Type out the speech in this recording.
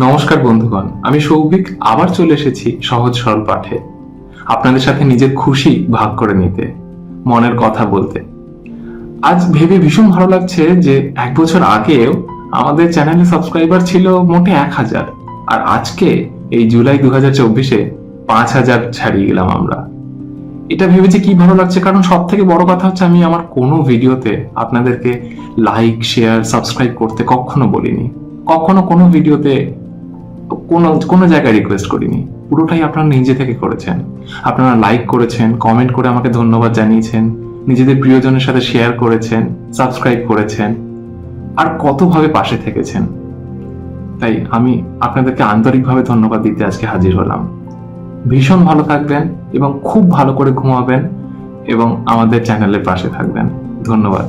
নমস্কার বন্ধুগণ, আমি সৌভিক, আবার চলে এসেছি সহজ সরল পাঠে। আপনাদের সাথে নিজের খুশি ভাগ করে নিতে, মনের কথা বলতে। আজ ভেবে ভীষণ ভালো লাগছে যে এক বছর আগেও আমাদের চ্যানেলে সাবস্ক্রাইবার ছিল মোটে এক হাজার, আর আজকে এই জুলাই দু হাজার চব্বিশে পাঁচ হাজার ছাড়িয়ে গেলাম আমরা। এটা ভেবেছে কি ভালো লাগছে, কারণ সব থেকে বড় কথা হচ্ছে আমি আমার কোনো ভিডিওতে আপনাদেরকে লাইক শেয়ার সাবস্ক্রাইব করতে কখনো বলিনি। কখনো কোনো ভিডিওতে কোনো কোনো জায়গায় রিকোয়েস্ট করিনি। পুরোটাই আপনারা নিজে থেকে করেছেন। আপনারা লাইক করেছেন কমেন্ট করে আমাকে ধন্যবাদ জানিয়েছেন, নিজেদের প্রিয়জনের সাথে শেয়ার করেছেন সাবস্ক্রাইব করেছেন, আর কতভাবে পাশে থেকেছেন। তাই আমি আপনাদেরকে আন্তরিকভাবে ধন্যবাদ দিতে আজকে হাজির হলাম। ভীষণ ভালো থাকবেন এবং খুব ভালো করে ঘুমাবেন এবং আমাদের চ্যানেলের পাশে থাকবেন। ধন্যবাদ।